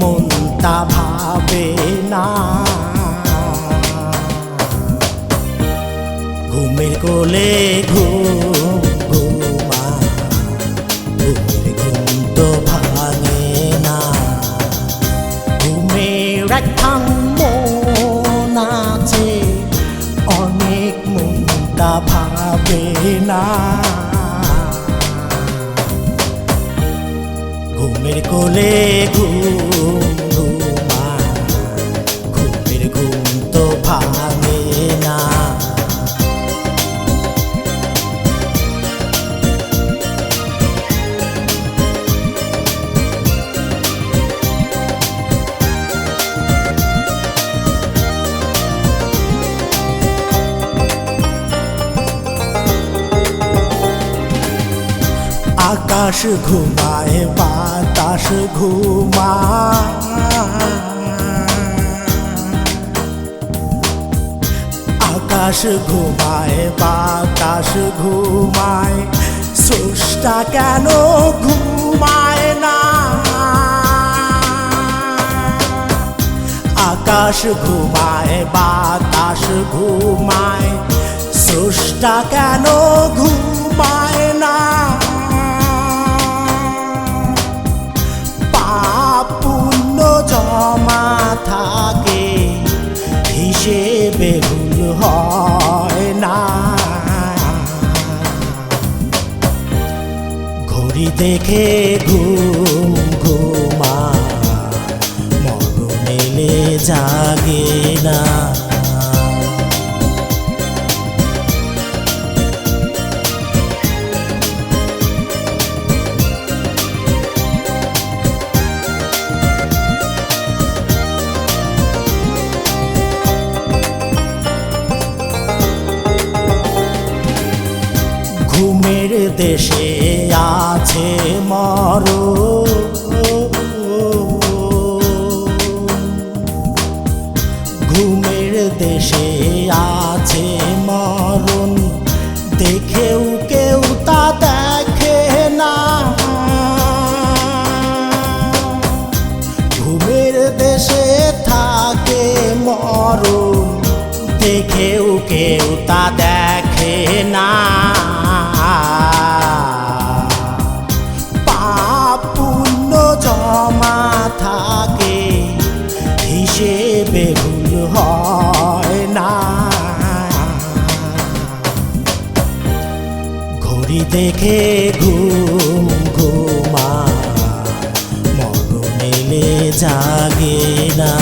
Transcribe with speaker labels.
Speaker 1: মন তা ভাবে না। ঘুমের কোলে ঘুম ঘুমা না। ঘুমের একটা মন অনেক মন ভাবে না। ओ मेरे को ले घूम। আকাশ ঘুমায়, বাতাস ঘুমায়। আকাশ ঘুমায়, বাতাস ঘুমায়, স্রষ্টা কেন ঘুমায় না? আকাশ ঘুমায়, বাতাস ঘুমায়, স্রষ্টা কেন ঘুমায় দেখে ঘুম ঘুমা এলে জাগে না। দেশে ঘুমের দেশে আছে মরণ। দেখেও কেউ তা দেখে না। ঘুমের দেশে থাকে মরণ। দেখেও কেউ তা দেখে না। ঘড়ি দেখে ঘুম ঘুমা মন মেলে জাগে না।